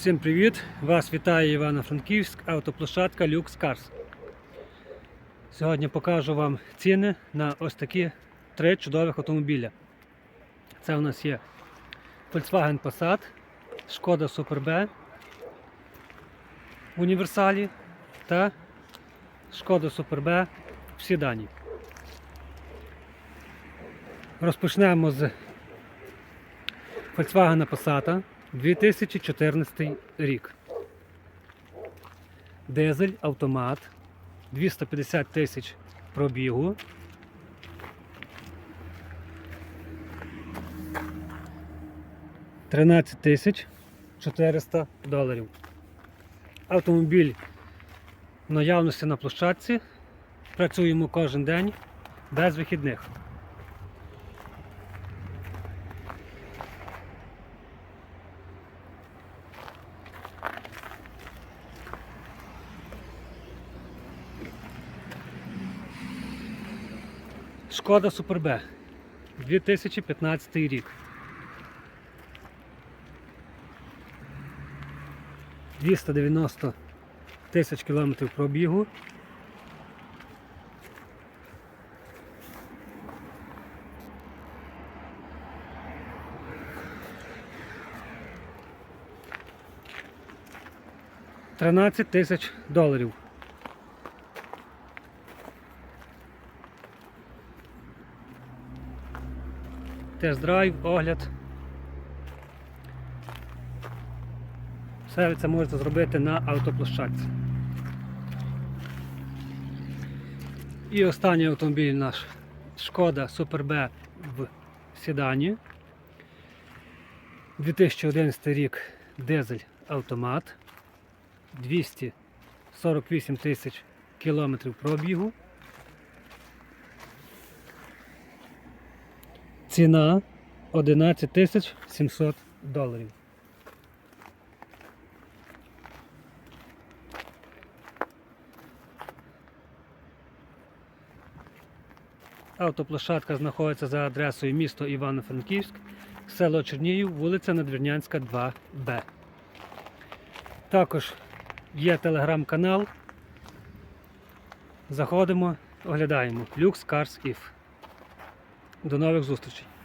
Всім привіт! Вас вітає Івано-Франківськ, автоплощадка Lux Cars. Сьогодні покажу вам ціни на ось такі три чудових автомобіля. Це у нас є Volkswagen Passat, Шкода Super B в універсалі та Шкода Super B в Сідані. Розпочнемо з Volkswagen Passat 2014 рік. Дизель, автомат, 250 тисяч пробігу. Тринадцять тисяч 400 доларів. Автомобіль в наявності на площадці. Працюємо кожен день без вихідних. Шкода Супер Б 2015 рік. Двісто дев'яносто тисяч кілометрів пробігу. Тринадцять тисяч доларів. Тест-драйв, огляд. Все це можете зробити на автоплощадці. І останній автомобіль наш Шкода Super B в Сідані. 2011 рік дизель автомат. 248 тисяч кілометрів пробігу. Ціна 11 тисяч 700 доларів. Автоплощадка знаходиться за адресою місто Івано-Франківськ, село Чернігів, вулиця Надвірнянська, 2Б. Також є телеграм-канал. Заходимо, оглядаємо Lux Cars If. До нових зустрічей!